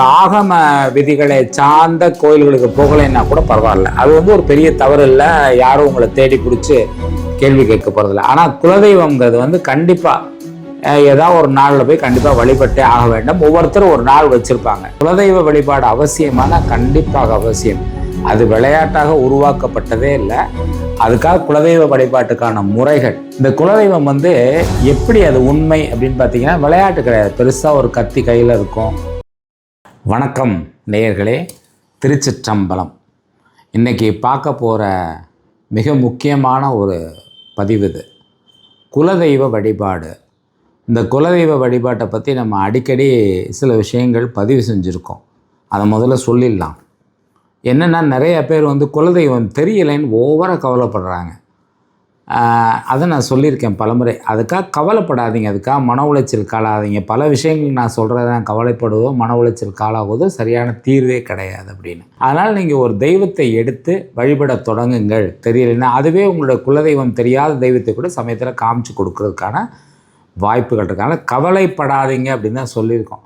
ஆகம விதிகளை சார்ந்த கோயில்களுக்கு போகலைன்னா கூட பரவாயில்ல. அது வந்து ஒரு பெரிய தவறு இல்லை. யாரும் உங்களை தேடி பிடிச்சி கேள்வி கேட்க போகிறதில்ல ஆனால் குலதெய்வம்ங்கிறது வந்து கண்டிப்பாக ஏதாவது ஒரு நாளில் போய் கண்டிப்பாக வழிபட்டே ஆக வேண்டும். ஒவ்வொருத்தரும் ஒரு நாள் வச்சுருப்பாங்க. குலதெய்வ வழிபாடு அவசியமான கண்டிப்பாக அவசியம். அது விளையாட்டாக உருவாக்கப்பட்டதே இல்லை. அதுக்காக குலதெய்வ வழிபாட்டுக்கான முறைகள். இந்த குலதெய்வம் வந்து எப்படி அது உண்மை அப்படின்னு பார்த்தீங்கன்னா விளையாட்டு கிடையாது. பெருசாக ஒரு கத்தி கையில் இருக்கும். வணக்கம் நேயர்களே திருச்சிற்றம்பலம். இன்றைக்கி பார்க்க போகிற மிக முக்கியமான ஒரு பதிவு இது. குலதெய்வ வழிபாடு. இந்த குலதெய்வ வழிபாட்டை பற்றி நம்ம அடிக்கடி சில விஷயங்கள் பதிவு செஞ்சுருக்கோம். அதை முதல்ல சொல்லிடலாம். என்னென்னா நிறைய பேர் வந்து குலதெய்வம் தெரியலைன்னு ஓவராக கவலைப்படுறாங்க. அதை நான் சொல்லியிருக்கேன் பலமுறை. அதுக்காக கவலைப்படாதீங்க. அதுக்காக மன உளைச்சல் காலாதீங்க. பல விஷயங்கள் நான் சொல்கிறதான் கவலைப்படுவதோ மன உளைச்சல் காலாவதோ சரியான தீர்வே கிடையாது அப்படின்னு. அதனால் நீங்கள் ஒரு தெய்வத்தை எடுத்து வழிபட தொடங்குங்கள். தெரியலைன்னா அதுவே உங்களோட குலதெய்வம் தெரியாத தெய்வத்தை கூட சமயத்தில் காமிச்சு கொடுக்கறதுக்கான வாய்ப்புகள் இருக்கு. அதனால் கவலைப்படாதீங்க அப்படின்னு தான் சொல்லியிருக்கோம்.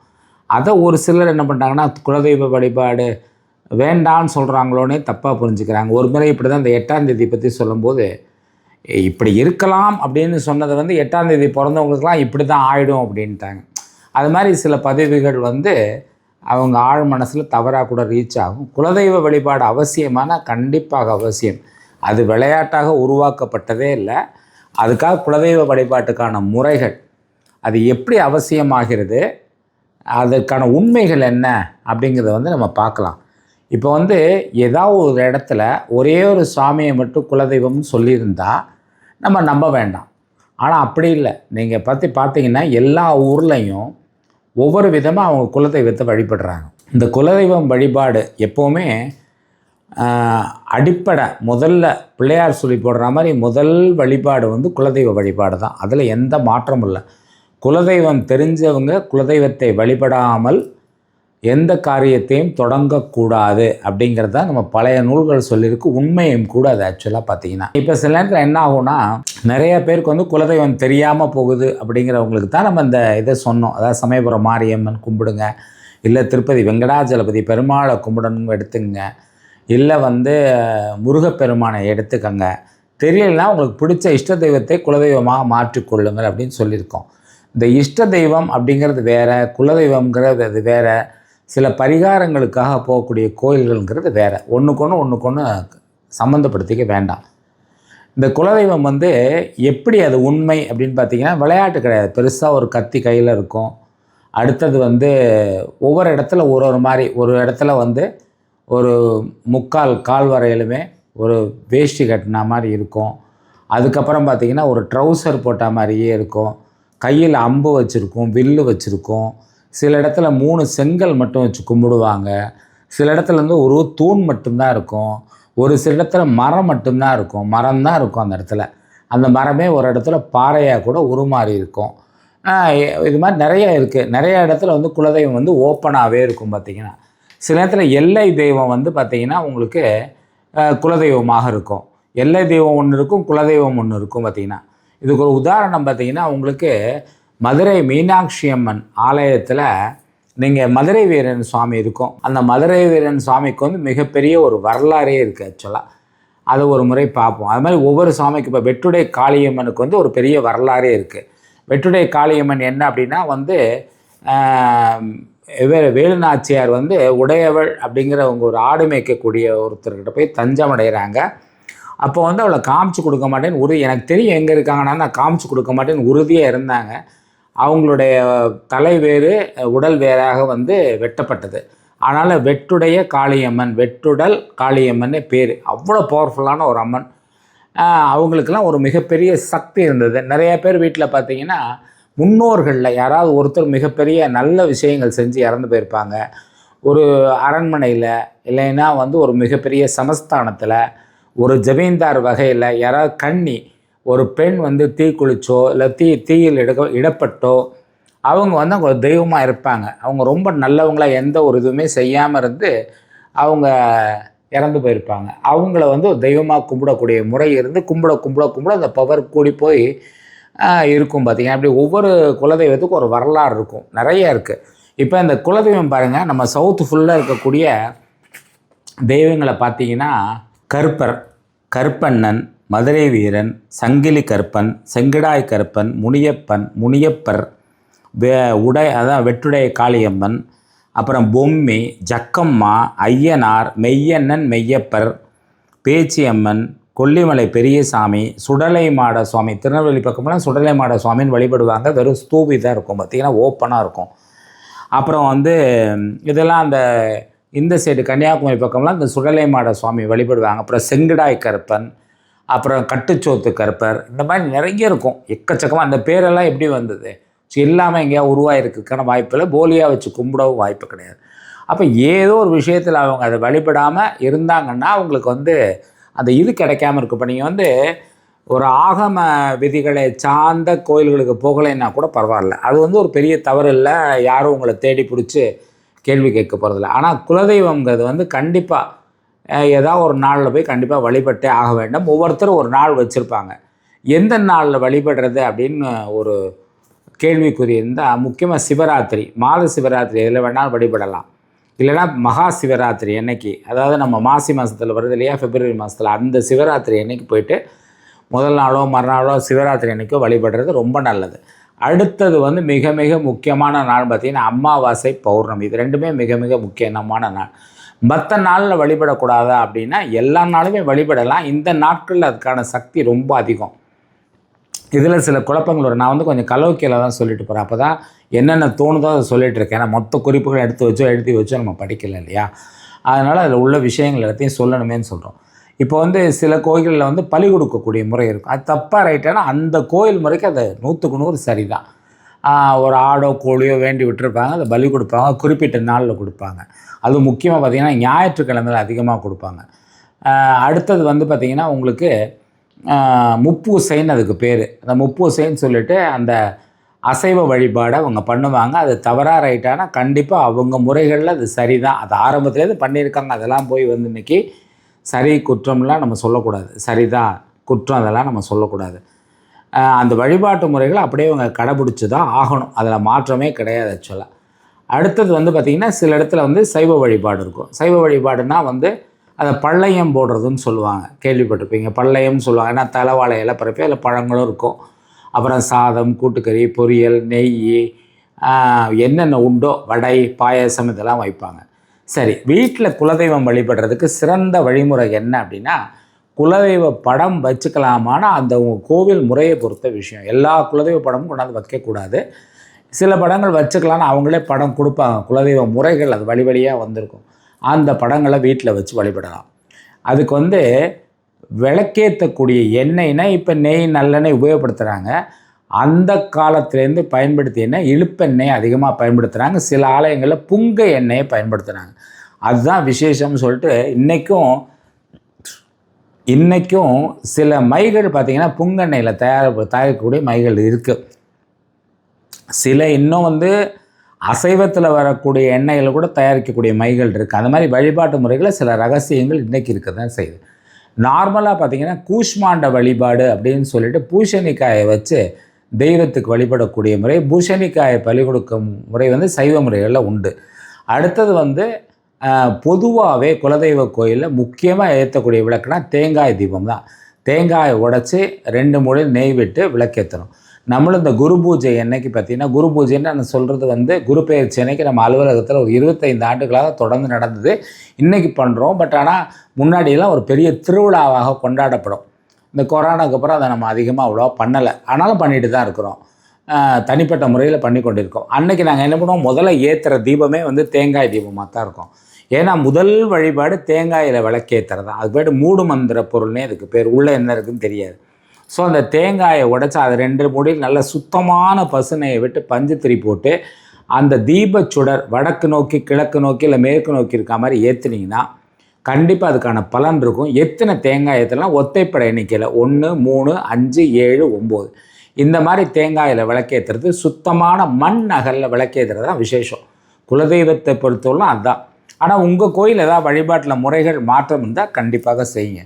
அதை ஒரு சிலர் என்ன பண்ணுறாங்கன்னா குலதெய்வ வழிபாடு வேண்டான்னு சொல்கிறாங்களோன்னே தப்பாக புரிஞ்சுக்கிறாங்க. ஒரு முறை இப்படி தான் இந்த எட்டாம் தேதி பற்றி சொல்லும்போது இப்படி இருக்கலாம் அப்படின்னு சொன்னதை வந்து எட்டாம் தேதி பிறந்தவங்களுக்குலாம் இப்படி தான் ஆகிடும் அப்படின்ட்டாங்க. அது மாதிரி சில பதவிகள் வந்து அவங்க ஆழ் மனசில் தவறாக கூட ரீச் ஆகும். குலதெய்வ வழிபாடு அவசியமான கண்டிப்பாக அவசியம். அது விளையாட்டாக உருவாக்கப்பட்டதே இல்லை. அதுக்காக குலதெய்வ வழிபாட்டுக்கான முறைகள். அது எப்படி அவசியமாகிறது? அதற்கான உண்மைகள் என்ன? அப்படிங்கிறத வந்து நம்ம பார்க்கலாம். இப்போ வந்து ஏதாவது ஒரு இடத்துல ஒரே ஒரு சாமியை மட்டும் குலதெய்வம்னு சொல்லியிருந்தா நம்ம நம்ப வேண்டாம். ஆனால் அப்படி இல்லை. நீங்கள் பற்றி பார்த்தீங்கன்னா எல்லா ஊர்லேயும் ஒவ்வொரு விதமாக அவங்க குலதெய்வத்தை வழிபடுறாங்க. இந்த குலதெய்வம் வழிபாடு எப்போவுமே அடிப்படை. முதல்ல பிள்ளையார் சொல்லி போடுற மாதிரி முதல் வழிபாடு வந்து குலதெய்வ வழிபாடு தான். அதில் எந்த மாற்றமும் இல்லை. குலதெய்வம் தெரிஞ்சவங்க குலதெய்வத்தை வழிபடாமல் எந்த காரியத்தையும் தொடங்கக்கூடாது அப்படிங்கிறது தான் நம்ம பழைய நூல்கள் சொல்லியிருக்கு. உண்மையும் கூட அது ஆக்சுவலாக பார்த்தீங்கன்னா. இப்போ சில நேரத்தில் என்ன ஆகும்னா நிறைய பேருக்கு வந்து குலதெய்வம் தெரியாமல் போகுது அப்படிங்கிறவங்களுக்கு தான் நம்ம இந்த இதை சொன்னோம். அதாவது சமயபுரம் மாரியம்மன் கும்பிடுங்க இல்லை திருப்பதி வெங்கடாஜலபதி பெருமாளை கும்பிடணுங்க எடுத்துங்க இல்லை வந்து முருகப்பெருமானை எடுத்துக்கங்க. தெரியலனா உங்களுக்கு பிடிச்ச இஷ்ட தெய்வத்தை குலதெய்வமாக மாற்றிக்கொள்ளுங்கள் அப்படின்னு சொல்லியிருக்கோம். இந்த இஷ்ட தெய்வம் அப்படிங்கிறது வேறு குலதெய்வம்ங்கிறது அது வேறு சில பரிகாரங்களுக்காக போகக்கூடிய கோயில்கள்ங்கிறது வேறு. ஒன்றுக்கு ஒன்று ஒன்றுக்கு ஒன்று சம்மந்தப்படுத்திக்க வேண்டாம். இந்த குலதெய்வம் வந்து எப்படி அது உண்மை அப்படின்னு பார்த்தீங்கன்னா விளையாட்டு கிடையாது. பெருசாக ஒரு கத்தி கையில் இருக்கும். அடுத்தது வந்து ஒவ்வொரு இடத்துல ஒரு ஒரு மாதிரி. ஒரு இடத்துல வந்து ஒரு முக்கால் கால் வரையிலுமே ஒரு வேஷ்டி கட்டின மாதிரி இருக்கும். அதுக்கப்புறம் பார்த்திங்கன்னா ஒரு ட்ரௌசர் போட்ட மாதிரியே இருக்கும். கையில் அம்பு வச்சுருக்கும் வில்லு வச்சுருக்கும். சில இடத்துல மூணு செங்கல் மட்டும் வச்சு கும்பிடுவாங்க. சில இடத்துல வந்து ஒரு தூண் மட்டும்தான் இருக்கும். ஒரு சில இடத்துல மரம் மட்டும்தான் இருக்கும். மரம் தான் இருக்கும் அந்த இடத்துல. அந்த மரமே ஒரு இடத்துல பாறையாக கூட உருமாறி இருக்கும். இது மாதிரி நிறைய இருக்குது நிறைய இடத்துல வந்து குலதெய்வம் வந்து ஓப்பனாகவே இருக்கும் பார்த்திங்கன்னா. சில நேரத்தில் எல்லை தெய்வம் வந்து பார்த்திங்கன்னா உங்களுக்கு குலதெய்வமாக இருக்கும். எல்லை தெய்வம் ஒன்று இருக்கும் குலதெய்வம் ஒன்று இருக்கும் பார்த்திங்கன்னா. இதுக்கு ஒரு உதாரணம் பார்த்திங்கன்னா உங்களுக்கு மதுரை மீனாட்சி அம்மன் ஆலயத்தில் நீங்கள் மதுரை வீரன் சுவாமி இருக்கும். அந்த மதுரை வீரன் சுவாமிக்கு வந்து மிகப்பெரிய ஒரு வரலாறே இருக்குது ஆக்சுவலாக அதை ஒரு முறை பார்ப்போம். அது மாதிரி ஒவ்வொரு சுவாமிக்கு இப்போ வெட்டுடை காளியம்மனுக்கு வந்து ஒரு பெரிய வரலாறே இருக்குது வெட்டுடை காளியம்மன் என்ன அப்படின்னா வந்து வேறு இவர் வேலுநாச்சியார் வந்து உடையவள் அப்படிங்கிறவங்க ஒரு ஆடு மேய்க்கக்கூடிய ஒருத்தர்கிட்ட போய் தஞ்சம் அடைகிறாங்க. அப்போ வந்து அவளை காமிச்சு கொடுக்க மாட்டேன்னு உறுதி எனக்கு தெரியும் எங்கே இருக்காங்கன்னா நான் காமிச்சு கொடுக்க மாட்டேன்னு உறுதியாக இருந்தாங்க. அவங்களுடைய தலை வேறு உடல் வேறாக வந்து வெட்டப்பட்டது. அதனால் வெட்டுடைய காளியம்மன் வெட்டுடல் காளியம்மன்னு பேர். அவ்வளோ பவர்ஃபுல்லான ஒரு அம்மன். அவங்களுக்கெல்லாம் ஒரு மிகப்பெரிய சக்தி இருந்தது. நிறைய பேர் வீட்டில் பார்த்தீங்கன்னா முன்னோர்களில் யாராவது ஒருத்தர் மிகப்பெரிய நல்ல விஷயங்கள் செஞ்சு இறந்து போயிருப்பாங்க. ஒரு அரண்மனையில் இல்லைன்னா வந்து ஒரு மிகப்பெரிய சமஸ்தானத்தில் ஒரு ஜமீன்தார் வகையில் யாராவது கண்ணி ஒரு பெண் வந்து தீ குளிச்சோ இல்லை தீ தீயில் இட இடப்பட்டோ அவங்க வந்து அவங்க தெய்வமாக இருப்பாங்க. அவங்க ரொம்ப நல்லவங்களாக எந்த ஒரு இதுவுமே செய்யாமல் இருந்து அவங்க இறந்து போயிருப்பாங்க. அவங்கள வந்து ஒரு தெய்வமாக கும்பிடக்கூடிய முறை இருந்து கும்பிட கும்பிட கும்பிட அந்த பவர் கூடி போய் இருக்கும் பார்த்தீங்கன்னா அப்படி ஒவ்வொரு குலதெய்வத்துக்கும் ஒரு வரலாறு இருக்கும். நிறைய இருக்குது இப்போ இந்த குலதெய்வம் பாருங்கள் நம்ம சவுத்து ஃபுல்லாக இருக்கக்கூடிய தெய்வங்களை பார்த்தீங்கன்னா கருப்பர் கருப்பண்ணன் மதுரை வீரன் சங்கிலி கருப்பன் செங்கிடாய் கருப்பன் முனியப்பன் முனியப்பர் வே உடை அதான் வெட்டுடைய காளியம்மன் அப்புறம் பொம்மி ஜக்கம்மா ஐயனார் மெய்யண்ணன் மெய்யப்பர் பேச்சியம்மன் கொல்லிமலை பெரியசாமி சுடலை மாட சுவாமி திருநெல்வேலி பக்கம்லாம் சுடலை மாட சுவாமின்னு வழிபடுவாங்க. வெறும் ஸ்தூபி தான் இருக்கும். பார்த்திங்கன்னா ஓப்பனாக இருக்கும். அப்புறம் வந்து இதெல்லாம் அந்த இந்த சைடு கன்னியாகுமரி பக்கம்லாம் இந்த சுடலை மாட சுவாமி வழிபடுவாங்க. அப்புறம் செங்கடாய் கருப்பன் அப்புறம் கட்டுச்சோத்து கருப்பர் இந்த மாதிரி நிறைய இருக்கும். எக்கச்சக்கமாக அந்த பேரெல்லாம் எப்படி வந்தது? ஸோ இல்லாமல் எங்கேயா உருவாயிருக்குக்கான வாய்ப்பு இல்லை போலியாக வச்சு கும்பிடவும் வாய்ப்பு கிடையாது. அப்போ ஏதோ ஒரு விஷயத்தில் அவங்க அதை வழிபடாமல் இருந்தாங்கன்னா அவங்களுக்கு வந்து அந்த இது கிடைக்காம இருக்கும். இப்போ நீங்கள் வந்து ஒரு ஆகம விதிகளை சார்ந்த கோயில்களுக்கு போகலைன்னா கூட பரவாயில்ல. அது வந்து ஒரு பெரிய தவறு இல்லை. யாரும் உங்களை தேடி பிடிச்சி கேள்வி கேட்க போகிறதில்ல ஆனால் குலதெய்வங்கிறது வந்து கண்டிப்பாக ஏதாவது ஒரு நாளில் போய் கண்டிப்பாக வழிபட்டே ஆக வேண்டும். ஒவ்வொருத்தரும் ஒரு நாள் வச்சுருப்பாங்க. எந்த நாளில் வழிபடுறது அப்படின்னு ஒரு கேள்விக்குறி இருந்தால் முக்கியமாக சிவராத்திரி மாத சிவராத்திரி எதில் வேணாலும் வழிபடலாம். இல்லைனா மகா சிவராத்திரி என்னைக்கு அதாவது நம்ம மாசி மாதத்தில் வருது இல்லையா பிப்ரவரி மாதத்தில் அந்த சிவராத்திரி என்னைக்கு போயிட்டு முதல் நாளோ மறுநாளோ சிவராத்திரி அன்றைக்கோ வழிபடுறது ரொம்ப நல்லது. அடுத்தது வந்து மிக மிக முக்கியமான நாள் பார்த்திங்கன்னா அமாவாசை பௌர்ணமி. இது ரெண்டுமே மிக மிக முக்கியமான நாள். மற்ற நாளில் வழிபடக்கூடாதா அப்படின்னா எல்லா நாளுமே வழிபடலாம். இந்த நாட்களில் அதுக்கான சக்தி ரொம்ப அதிகம். இதில் சில குழப்பங்கள் வரும். நான் வந்து கொஞ்சம் கலோக்கியில் தான் சொல்லிட்டு போகிறேன் அப்போ தான் என்னென்ன தோணுதோ அதை சொல்லிட்டு இருக்கேன். ஏன்னா மொத்த குறிப்புகள் எடுத்து வச்சோ எழுதி வச்சோ நம்ம படிக்கல இல்லையா? அதனால் அதில் உள்ள விஷயங்கள் எல்லாத்தையும் சொல்லணுமேன்னு சொல்கிறோம் இப்போ வந்து சில கோயில்களில் வந்து பலி கொடுக்கக்கூடிய முறை இருக்கும். அது தப்பாக ரைட்டானா அந்த கோயில் முறைக்கு அது நூற்றுக்கு நூறு சரி தான் ஒரு ஆடோ கோழியோ வேண்டி விட்டுருப்பாங்க. அதை பலி கொடுப்பாங்க. குறிப்பிட்ட நாளில் கொடுப்பாங்க. அது முக்கியமாக பார்த்திங்கன்னா ஞாயிற்றுக்கிழமையில் அதிகமாக கொடுப்பாங்க. அடுத்தது வந்து பார்த்திங்கன்னா உங்களுக்கு முப்பூசைன்னு அதுக்கு பேர். அந்த முப்பூசைன்னு சொல்லிட்டு அந்த அசைவ வழிபாடை அவங்க பண்ணுவாங்க. அது தவறாக ரைட்டானா கண்டிப்பாக அவங்க முறைகளில் அது சரி தான் அது ஆரம்பத்துலேருந்து பண்ணியிருக்காங்க. அதெல்லாம் போய் வந்து இன்றைக்கி சரி குற்றம்லாம் நம்ம சொல்லக்கூடாது. சரிதான் குற்றம் அதெல்லாம் நம்ம சொல்லக்கூடாது. அந்த வழிபாட்டு முறைகளை அப்படியே அவங்க கடைபிடிச்சி தான் ஆகணும். அதில் மாற்றமே கிடையாது ஆக்சுவலாக அடுத்தது வந்து பார்த்திங்கன்னா சில இடத்துல வந்து சைவ வழிபாடு இருக்கும். சைவ வழிபாடுனா வந்து அதை பள்ளையம் போடுறதுன்னு சொல்லுவாங்க. கேள்விப்பட்டிருப்பீங்க. பள்ளையம்னு சொல்லுவாங்க. ஏன்னா தலைவாழை இலை பரப்பி அதில் பழங்களும் இருக்கும். அப்புறம் சாதம் கூட்டுக்கறி பொரியல் நெய் என்னென்ன உண்டோ வடை பாயசம் இதெல்லாம் வைப்பாங்க. சரி வீட்டில் குலதெய்வம் வழிபடுறதுக்கு சிறந்த வழிமுறை என்ன அப்படின்னா குலதெய்வ படம் வச்சுக்கலாமான அந்த கோவில் முறையை பொறுத்த விஷயம். எல்லா குலதெய்வ படமும் கொண்டாந்து வைக்கக்கூடாது. சில படங்கள் வச்சுக்கலான்னு அவங்களே படம் கொடுப்பாங்க. குலதெய்வ முறைகள் அது வழி வழியாக வந்திருக்கும். அந்த படங்களை வீட்டில் வச்சு வழிபடலாம். அதுக்கு வந்து விளக்கேற்றக்கூடிய எண்ணெய்னா இப்போ நெய் நல்லெண்ணெய் உபயோகப்படுத்துகிறாங்க அந்த காலத்துலேருந்து பயன்படுத்திய எண்ணெய் இழுப்பெண்ணெய் அதிகமாக பயன்படுத்துகிறாங்க சில ஆலயங்களில் புங்க எண்ணெயை பயன்படுத்துகிறாங்க அதுதான் விசேஷம்னு சொல்லிட்டு இன்றைக்கும் இன்றைக்கும் சில மைகள் பார்த்திங்கன்னா புங்கெண்ணெயில் தயார் தயாரிக்கக்கூடிய மைகள் இருக்குது சில இன்னும் வந்து அசைவத்தில் வரக்கூடிய எண்ணெயில் கூட தயாரிக்கக்கூடிய மைகள் இருக்குது அந்த மாதிரி வழிபாட்டு முறைகளில் சில ரகசியங்கள் இன்றைக்கி இருக்க தான் செய்யுது. நார்மலாக பார்த்திங்கன்னா கூஷ்மாண்ட வழிபாடு அப்படின்னு சொல்லிட்டு பூஷணிக்காயை வச்சு தெய்வத்துக்கு வழிபடக்கூடிய முறை பூஷணிக்காயை பலி கொடுக்கும் முறை வந்து சைவ முறைகளில் உண்டு. அடுத்தது வந்து பொதுவாகவே குலதெய்வ கோயிலில் முக்கியமாக ஏற்றக்கூடிய விளக்குனா தேங்காய் தீபம் தான் தேங்காயை உடச்சி ரெண்டு மூணு நெய் விட்டு விளக்கேற்றணும் நம்மளும் இந்த குரு பூஜை என்னைக்கு பார்த்தீங்கன்னா குரு பூஜைன்னு நான் சொல்கிறது வந்து குரு பெயர்ச்சி அன்னைக்கு நம்ம அலுவலகத்தில் ஒரு இருபத்தைந்து ஆண்டுகளாக தொடர்ந்து நடந்தது. இன்றைக்கி பண்ணுறோம் பட் ஆனால் முன்னாடியெல்லாம் ஒரு பெரிய திருவிழாவாக கொண்டாடப்படும். இந்த கொரோனாக்கு அப்புறம் அதை நம்ம அதிகமாக அவ்வளோ பண்ணலை. ஆனாலும் பண்ணிட்டு தான் இருக்கிறோம். தனிப்பட்ட முறையில் பண்ணி கொண்டிருக்கோம். அன்றைக்கி நாங்கள் என்ன பண்ணுவோம்? முதல்ல ஏற்றுற தீபமே வந்து தேங்காய் தீபமாக தான் இருக்கும். ஏன்னா முதல் வழிபாடு தேங்காயில் விளக்கேற்றுறது தான். அது பேர் மூடு மந்திர பொருள்னே அதுக்கு பேர். உள்ளே என்ன இருக்குதுன்னு தெரியாது. ஸோ அந்த தேங்காயை உடைச்சி அதை ரெண்டு மூடியில் நல்ல சுத்தமான பசுனையை விட்டு பஞ்சு போட்டு அந்த தீபச்சுடர் வடக்கு நோக்கி கிழக்கு நோக்கி இல்லை மேற்கு நோக்கி இருக்க மாதிரி ஏற்றுனீங்கன்னா கண்டிப்பாக அதுக்கான பலன் இருக்கும். எத்தனை தேங்காய் ஏற்றலாம் ஒத்தைப்படை எண்ணிக்கையில் ஒன்று மூணு அஞ்சு ஏழு ஒம்பது. இந்த மாதிரி தேங்காயில் விளக்கேற்றுறது சுத்தமான மண் நகலில் விளக்கேற்றுறது தான் விசேஷம். குலதெய்வத்தை பொறுத்தவரைலாம் அதுதான் ஆனால் உங்கள் கோயில் ஏதாவது வழிபாட்டில் முறைகள் மாற்றம் இருந்தால் கண்டிப்பாக செய்யுங்க.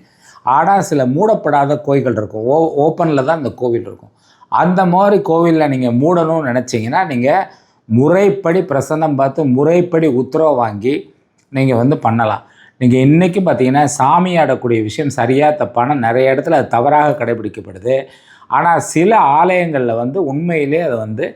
ஆனால் சில மூடப்படாத கோயில்கள் இருக்கும். ஓ ஓப்பனில் தான் அந்த கோவில் இருக்கும். அந்த மாதிரி கோவிலில் நீங்கள் மூடணும்னு நினச்சிங்கன்னா நீங்கள் முறைப்படி பிரசன்னம் பார்த்து முறைப்படி உத்தரவு வாங்கி நீங்கள் வந்து பண்ணலாம். நீங்கள் இன்றைக்கி பார்த்தீங்கன்னா சாமி ஆடக்கூடிய விஷயம் சரியாக தப்பான நிறைய இடத்துல அது தவறாக கடைபிடிக்கப்படுது. ஆனால் சில ஆலயங்களில் வந்து உண்மையிலே அது வந்து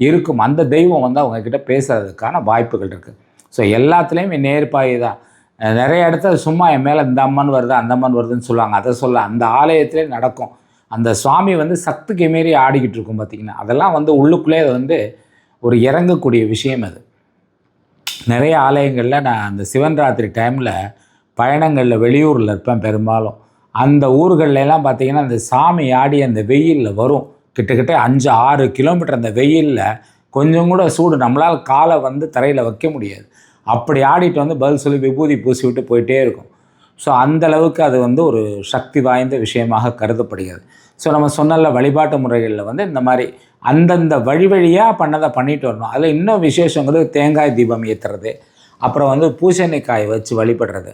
இருக்கும். அந்த தெய்வம் வந்து அவங்கக்கிட்ட பேசுகிறதுக்கான வாய்ப்புகள் இருக்குது ஸோ எல்லாத்துலேயுமே நேர்பாய் தான். நிறைய இடத்துல சும்மா என் மேலே இந்த அம்மன் வருது அந்த அம்மன் வருதுன்னு சொல்லுவாங்க. அதை சொல்ல அந்த ஆலயத்திலே நடக்கும். அந்த சுவாமி வந்து சக்திக்கு மீறி ஆடிக்கிட்டு இருக்கும் பார்த்தீங்கன்னா அதெல்லாம் வந்து உள்ளுக்குள்ளே அது வந்து ஒரு இறங்கக்கூடிய விஷயம் அது. நிறைய ஆலயங்களில் நான் அந்த சிவன் ராத்திரி டைமில் பயணங்களில் வெளியூரில் இருப்பேன் பெரும்பாலும். அந்த ஊர்கள்ல பார்த்திங்கன்னா அந்த சாமி ஆடி அந்த வெயிலில் வரும். கிட்டத்தட்ட அஞ்சு ஆறு கிலோமீட்டர் அந்த வெயிலில் கொஞ்சம் கூட சூடு நம்மளால் காலை வந்து தரையில் வைக்க முடியாது. அப்படி ஆடிட்டு வந்து பதில் சொல்லி விபூதி பூசி விட்டு போயிட்டே இருக்கும். ஸோ அந்த அளவுக்கு அது வந்து ஒரு சக்தி வாய்ந்த விஷயமாக கருதப்படுகிறது. ஸோ நம்ம சொன்னல வழிபாட்டு முறைகளில் வந்து இந்த மாதிரி அந்தந்த வழி வழியாக பண்ணதை பண்ணிட்டு வரணும். அதில் இன்னும் விசேஷங்கிறது தேங்காய் தீபம் ஏற்றுறது அப்புறம் வந்து பூசணிக்காய் வச்சு வழிபடுறது.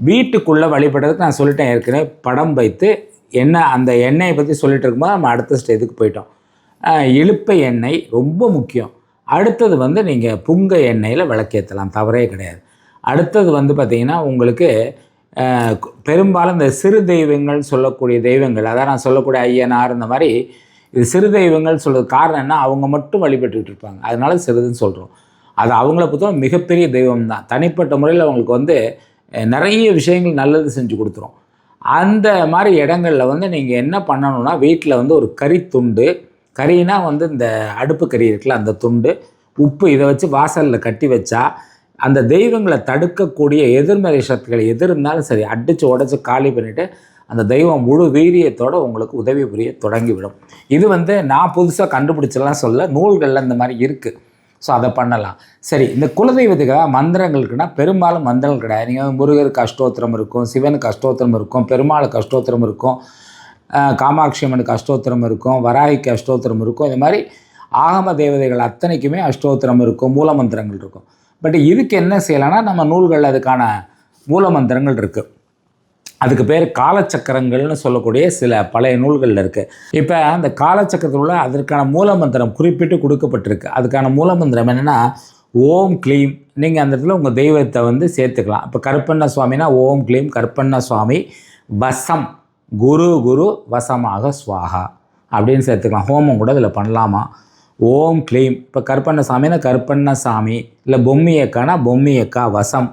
வீட்டுக்குள்ளே வழிபடுறதுக்கு நான் சொல்லிட்டேன் ஏற்கனவே படம் வைத்து எண்ணெய் அந்த எண்ணெயை பற்றி சொல்லிட்டு இருக்கும்போது நம்ம அடுத்த ஸ்டேஜுக்கு போயிட்டோம். இழுப்பை எண்ணெய் ரொம்ப முக்கியம். அடுத்தது வந்து நீங்கள் புங்க எண்ணெயில் விளக்கேற்றலாம் தவறே கிடையாது. அடுத்தது வந்து பார்த்திங்கன்னா உங்களுக்கு பெரும்பாலும் இந்த சிறு தெய்வங்கள் சொல்லக்கூடிய தெய்வங்கள் அதான் நான் சொல்லக்கூடிய ஐயனார் இந்த மாதிரி இது சிறு தெய்வங்கள் சொல்கிறது காரணம் என்ன? அவங்க மட்டும் வழிபட்டுக்கிட்டு இருப்பாங்க. அதனால சிறுதுன்னு சொல்கிறோம் அது அவங்கள பொறுத்தவரை மிகப்பெரிய தெய்வம் தான் தனிப்பட்ட முறையில் அவங்களுக்கு வந்து நிறைய விஷயங்கள் நல்லது செஞ்சு கொடுத்துரும். அந்த மாதிரி இடங்களில் வந்து நீங்கள் என்ன பண்ணணும்னா வீட்டில் வந்து ஒரு கறி துண்டு கறினா வந்து இந்த அடுப்பு கறி இருக்குல்ல அந்த துண்டு உப்பு இதை வச்சு வாசலில் கட்டி வச்சா அந்த தெய்வங்களை தடுக்கக்கூடிய எதிர்மறை சக்திகள் எது இருந்தாலும் சரி அடித்து உடச்சி காலி பண்ணிவிட்டு அந்த தெய்வம் முழு வீரியத்தோடு உங்களுக்கு உதவி புரிய தொடங்கிவிடும். இது வந்து நான் புதுசாக கண்டுபிடிச்சலாம் சொல்ல நூல்களில் இந்த மாதிரி இருக்குது ஸோ அதை பண்ணலாம். சரி இந்த குலதெய்வத்துக்காக மந்திரங்களுக்குன்னா பெரும்பாலும் மந்திரங்கள் கிடையாது. நீங்கள் முருகருக்கு அஷ்டோத்திரம் இருக்கும் சிவனுக்கு அஷ்டோத்திரம் இருக்கும் பெருமாளுக்கு அஷ்டோத்திரம் இருக்கும். காமாட்சி அம்மனுக்கு அஷ்டோத்திரம் இருக்கும் வராகிக்கு அஷ்டோத்திரம் இருக்கும். இது மாதிரி ஆகம தேவதைகள் அத்தனைக்குமே அஷ்டோத்திரம் இருக்கும் மூலமந்திரங்கள் இருக்கும். பட் இதுக்கு என்ன செய்யலாம்னா நம்ம நூல்கள் அதுக்கான மூலமந்திரங்கள் இருக்குது அதுக்கு பேர் காலச்சக்கரங்கள்னு சொல்லக்கூடிய சில பழைய நூல்களில் இருக்குது இப்போ அந்த காலச்சக்கரத்தில் உள்ள அதற்கான மூலமந்திரம் குறிப்பிட்டு கொடுக்கப்பட்டிருக்கு. அதுக்கான மூலமந்திரம் என்னென்னா ஓம் க்ளீம். நீங்கள் அந்த இடத்துல உங்கள் தெய்வத்தை வந்து சேர்த்துக்கலாம். இப்போ கருப்பண்ண சுவாமினா ஓம் க்ளீம் கருப்பண்ண சுவாமி வசம். குரு குரு வசமாக ஸ்வாகா அப்படின்னு சேர்த்துக்கலாம். ஹோமம் கூட இதில் பண்ணலாமா? ஓம் க்ளீம். இப்போ கருப்பண்ண சாமினா கருப்பண்ண சாமி இல்லை பொம்மியக்கானா பொம்மியக்கா வசம்.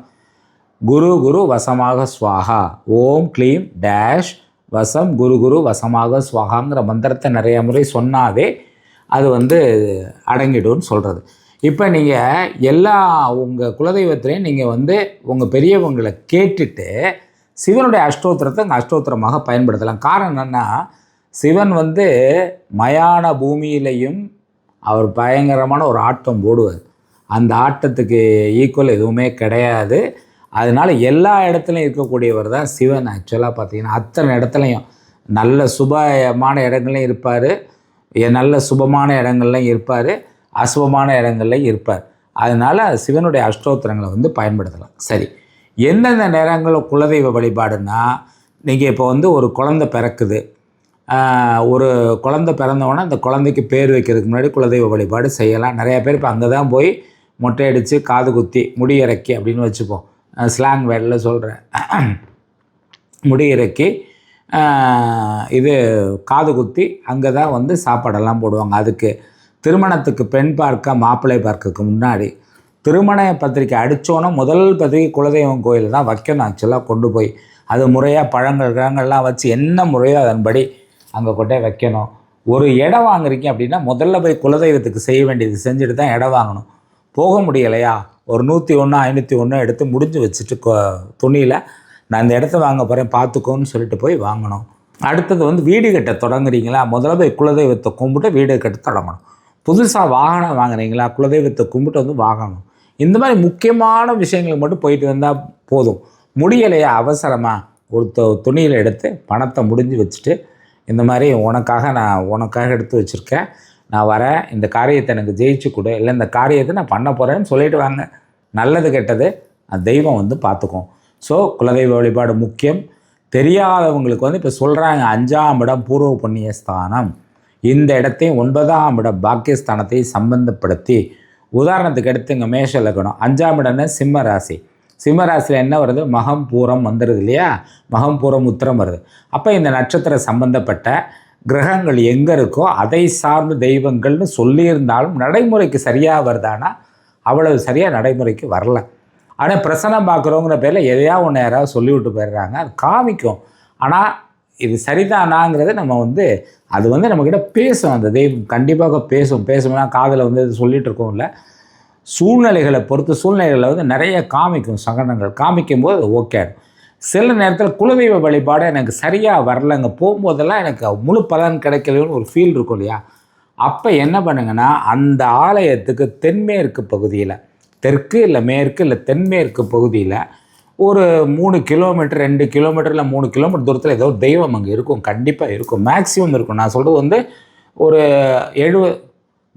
குரு குரு வசமாக ஸ்வாகா ஓம் க்ளீம் டேஷ் வசம் குரு குரு வசமாக ஸ்வாகாங்கிற மந்திரத்தை நிறைய முறை சொன்னாவே அது வந்து அடங்கிடும்னு சொல்கிறது இப்போ நீங்கள் எல்லா உங்கள் குலதெய்வத்திலையும் நீங்கள் வந்து உங்கள் பெரியவங்களை கேட்டுட்டு சிவனுடைய அஷ்டோத்திரத்தை அங்கே அஷ்டோத்திரமாக பயன்படுத்தலாம். காரணம் என்னென்னா சிவன் வந்து மயான பூமியிலையும் அவர் பயங்கரமான ஒரு ஆட்டம் போடுவார். அந்த ஆட்டத்துக்கு ஈக்குவல் எதுவுமே கிடையாது. அதனால் எல்லா இடத்துலையும் இருக்கக்கூடியவர் தான் சிவன். ஆக்சுவலாக பார்த்திங்கன்னா அத்தனை இடத்துலையும் நல்ல சுபமான இடங்கள்லையும் இருப்பார். நல்ல சுபமான இடங்கள்லையும் இருப்பார். அசுபமான இடங்கள்லையும் இருப்பார். அதனால் சிவனுடைய அஷ்டோத்திரங்களை வந்து பயன்படுத்தலாம். சரி. எந்தெந்த நேரங்களில் குலதெய்வ வழிபாடுனா நீங்கள் இப்போ வந்து ஒரு குழந்தை பிறக்குது. ஒரு குழந்தை பிறந்தவொடனே அந்த குழந்தைக்கு பேர் வைக்கிறதுக்கு முன்னாடி குலதெய்வ வழிபாடு செய்யலாம். நிறையா பேர் இப்போ அங்கே தான் போய் மொட்டை அடித்து காது குத்தி முடி இறக்கி அப்படின்னு வச்சுப்போம். ஸ்லாங் வேர்டில் சொல்கிறேன் முடி இறக்கி இது காது குத்தி அங்கே தான் வந்து சாப்பாடெல்லாம் போடுவாங்க. அதுக்கு திருமணத்துக்கு பெண் பார்க்க மாப்பிள்ளை பார்க்கறதுக்கு முன்னாடி திருமண பத்திரிக்கை அடித்தோன்னே முதல் பத்திரிக்கை குலதெய்வம் கோயில் தான் வைக்கணும் ஆக்சுவலாக கொண்டு போய். அது முறையாக பழங்கள் கிழங்கள்லாம் வச்சு என்ன முறையோ அதன்படி அங்கே கொண்டே வைக்கணும். ஒரு இடம் வாங்குறீங்க அப்படின்னா முதல்ல போய் குலதெய்வத்துக்கு செய்ய வேண்டியது செஞ்சுட்டு தான் இடம் வாங்கணும். போக முடியலையா? ஒரு நூற்றி ஒன்று ஐநூற்றி ஒன்று எடுத்து முடிஞ்சு வச்சுட்டு துணியில் நான் இந்த இடத்த வாங்க போகிறேன் பார்த்துக்கோன்னு சொல்லிட்டு போய் வாங்கணும். அடுத்தது வந்து வீடு கட்ட தொடங்குறீங்களா? முதல்ல போய் குலதெய்வத்தை கும்பிட்டு வீடு கட்ட தொடங்கணும். புதுசாக வாகனம் வாங்குறீங்களா? குலதெய்வத்தை கும்பிட்டு வந்து வாங்கணும். இந்த மாதிரி முக்கியமான விஷயங்களுக்கு மட்டும் போயிட்டு வந்தால் போதும். முடியலையா? அவசரமாக ஒரு துணியில் எடுத்து பணத்தை முடிஞ்சு வச்சுட்டு இந்த மாதிரி உனக்காக நான் உனக்காக எடுத்து வச்சுருக்கேன். நான் வரேன். இந்த காரியத்தை எனக்கு ஜெயிச்சு கொடு. இல்லை இந்த காரியத்தை நான் பண்ண போகிறேன்னு சொல்லிட்டு வாங்க. நல்லது கெட்டது அந்த தெய்வம் வந்து பார்த்துக்கும் ஸோ குலதெய்வ வழிபாடு முக்கியம். தெரியாதவங்களுக்கு வந்து இப்போ சொல்கிறாங்க அஞ்சாம் இடம் பூர்வ புண்ணிய ஸ்தானம். இந்த இடத்தையும் ஒன்பதாம் இடம் பாக்கியஸ்தானத்தை சம்பந்தப்படுத்தி உதாரணத்துக்கு எடுத்துங்க மேஷ லக்கணம் அஞ்சாம் இடம்னா சிம்ம ராசி. சிம்ம ராசியில் என்ன வருது? மகம் பூரம் வந்துடுது இல்லையா? மகம் பூரம் உத்திரம் வருது. அப்போ இந்த நட்சத்திரம் சம்பந்தப்பட்ட கிரகங்கள் எங்கே இருக்கோ அதை சார்ந்த தெய்வங்கள்னு சொல்லியிருந்தாலும் நடைமுறைக்கு சரியாக வருதானா அவ்வளவு சரியாக நடைமுறைக்கு வரல. ஆனால் பிரசனம் பார்க்குறோங்கிற பேரில் எதையா ஒன்று யாராவது சொல்லிவிட்டு போயிடுறாங்க. அது காமிக்கும். ஆனால் இது சரிதானாங்கிறத நம்ம வந்து அது வந்து நம்மக்கிட்ட பேசும் அந்த தெய்வம் கண்டிப்பாக பேசும். பேசும்னா காதில் வந்து இது சொல்லிகிட்டு இருக்கோம்ல. சூழ்நிலைகளை பொறுத்து சூழ்நிலைகளை வந்து நிறைய காமிக்கும் சங்கடங்கள். காமிக்கும் போது ஓகே சில நேரத்தில் குலதெய்வ வழிபாடு எனக்கு சரியாக வரலங்க. போகும்போதெல்லாம் எனக்கு முழு பலன் கிடைக்கலன்னு ஒரு ஃபீல் இருக்கும் இல்லையா? அப்போ என்ன பண்ணுங்கன்னா அந்த ஆலயத்துக்கு தென்மேற்கு பகுதியில் தெற்கு இல்லை மேற்கு இல்லை தென்மேற்கு பகுதியில் ஒரு மூணு கிலோமீட்டர் ரெண்டு கிலோமீட்டர் இல்லை மூணு கிலோமீட்டர் தூரத்தில் ஏதோ தெய்வம் அங்கே இருக்கும். கண்டிப்பாக இருக்கும். மேக்ஸிமம் இருக்கும். நான் சொல்கிறது வந்து ஒரு எழுபது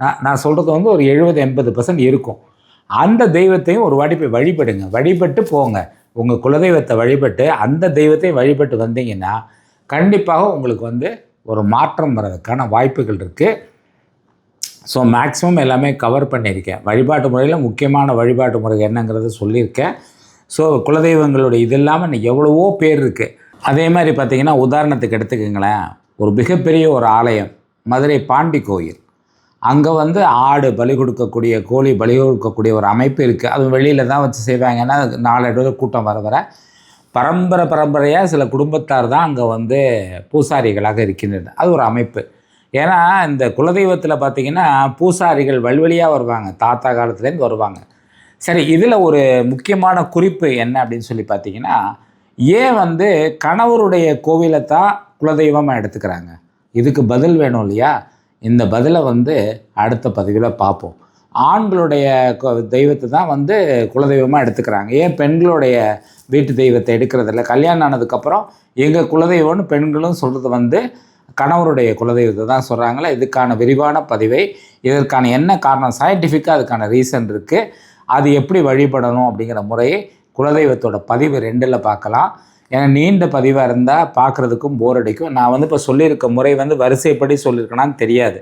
நான் நான் சொல்கிறது வந்து ஒரு எழுபது எண்பது பர்சன்ட் இருக்கும். அந்த தெய்வத்தையும் ஒரு வாட்டி போய் வழிபடுங்க. வழிபட்டு போங்க. உங்கள் குலதெய்வத்தை வழிபட்டு அந்த தெய்வத்தையும் வழிபட்டு வந்தீங்கன்னா கண்டிப்பாக உங்களுக்கு வந்து ஒரு மாற்றம் வர்றதுக்கான வாய்ப்புகள் இருக்குது ஸோ மேக்ஸிமம் எல்லாமே கவர் பண்ணியிருக்கேன். வழிபாட்டு முறையில் முக்கியமான வழிபாட்டு முறை என்னங்கிறத சொல்லியிருக்கேன். ஸோ குலதெய்வங்களுடைய இது இல்லாமல் இன்னைக்கு எவ்வளவோ பேர் இருக்குது அதே மாதிரி பார்த்திங்கன்னா உதாரணத்துக்கு எடுத்துக்கோங்களேன். ஒரு மிகப்பெரிய ஒரு ஆலயம் மதுரை பாண்டி கோயில். அங்கே வந்து ஆடு பலி கொடுக்கக்கூடிய கோழி பலி கொடுக்கக்கூடிய ஒரு அமைப்பு இருக்குது அது வெளியில் தான் வச்சு செய்வாங்கன்னா நாலு கூட்டம் வர வர. பரம்பரை பரம்பரையாக சில குடும்பத்தார் தான் அங்கே வந்து பூசாரிகளாக இருக்கின்றது அது ஒரு அமைப்பு. ஏன்னா இந்த குலதெய்வத்தில் பார்த்திங்கன்னா பூசாரிகள் வழிவழியாக வருவாங்க. தாத்தா காலத்துலேருந்து வருவாங்க. சரி இதில் ஒரு முக்கியமான குறிப்பு என்ன அப்படின்னு சொல்லி பார்த்தீங்கன்னா ஏன் வந்து கணவருடைய கோவிலை தான் குலதெய்வமாக எடுத்துக்கிறாங்க? இதுக்கு பதில் வேணும் இல்லையா? இந்த பதிலை வந்து அடுத்த பதிவில் பார்ப்போம். ஆண்களுடைய தெய்வத்தை தான் வந்து குலதெய்வமாக எடுத்துக்கிறாங்க. ஏன் பெண்களுடைய வீட்டு தெய்வத்தை எடுக்கிறதில்ல கல்யாணம் ஆனதுக்கப்புறம் எங்கள் குலதெய்வம்னு பெண்களும் சொல்கிறது வந்து கணவருடைய குலதெய்வத்தை தான் சொல்கிறாங்களே இதுக்கான விரிவான பதிவை இதற்கான என்ன காரணம்? சயின்டிஃபிக்காக அதுக்கான ரீசன் இருக்குது அது எப்படி வழிபடணும் அப்படிங்கிற முறையை குலதெய்வத்தோட பதிவு ரெண்டில் பார்க்கலாம். ஏன்னா நீண்ட பதிவாக இருந்தால் பார்க்குறதுக்கும் போர் அடிக்கும். நான் வந்து இப்போ சொல்லியிருக்க முறை வந்து வரிசைப்படி சொல்லியிருக்கேனான்னு தெரியாது.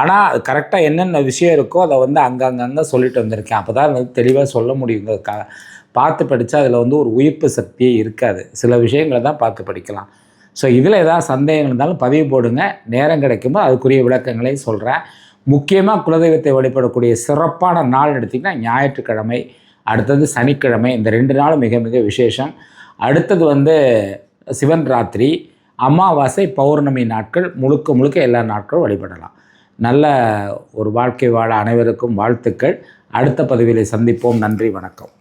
ஆனால் அது கரெக்டாக என்னென்ன விஷயம் இருக்கோ அதை வந்து அங்கங்கங்கே சொல்லிட்டு வந்திருக்கேன். அப்போ தான் வந்து தெளிவாக சொல்ல முடியுங்கிறதுக்காக பார்த்து படித்தா அதில் வந்து ஒரு உயிர்ப்பு சக்தியே இருக்காது. சில விஷயங்களை தான் பார்த்து படிக்கலாம். ஸோ இதில் ஏதாவது சந்தேகங்கள் இருந்தாலும் பதிவு போடுங்க. நேரம் கிடைக்கும்போது அதுக்குரிய விளக்கங்களையும் சொல்கிறேன் முக்கியமாக குலதெய்வத்தை வழிபடக்கூடிய சிறப்பான நாள் எடுத்திங்கன்னா ஞாயிற்றுக்கிழமை அடுத்தது சனிக்கிழமை இந்த ரெண்டு நாளும் மிக மிக விசேஷம். அடுத்தது வந்து சிவன் ராத்திரி அமாவாசை பௌர்ணமி நாட்கள் முழுக்க முழுக்க எல்லா நாட்களும் வழிபடலாம். நல்ல ஒரு வாழ்க்கை வாழ அனைவருக்கும் வாழ்த்துக்கள். அடுத்த பதிவிலை சந்திப்போம். நன்றி வணக்கம்.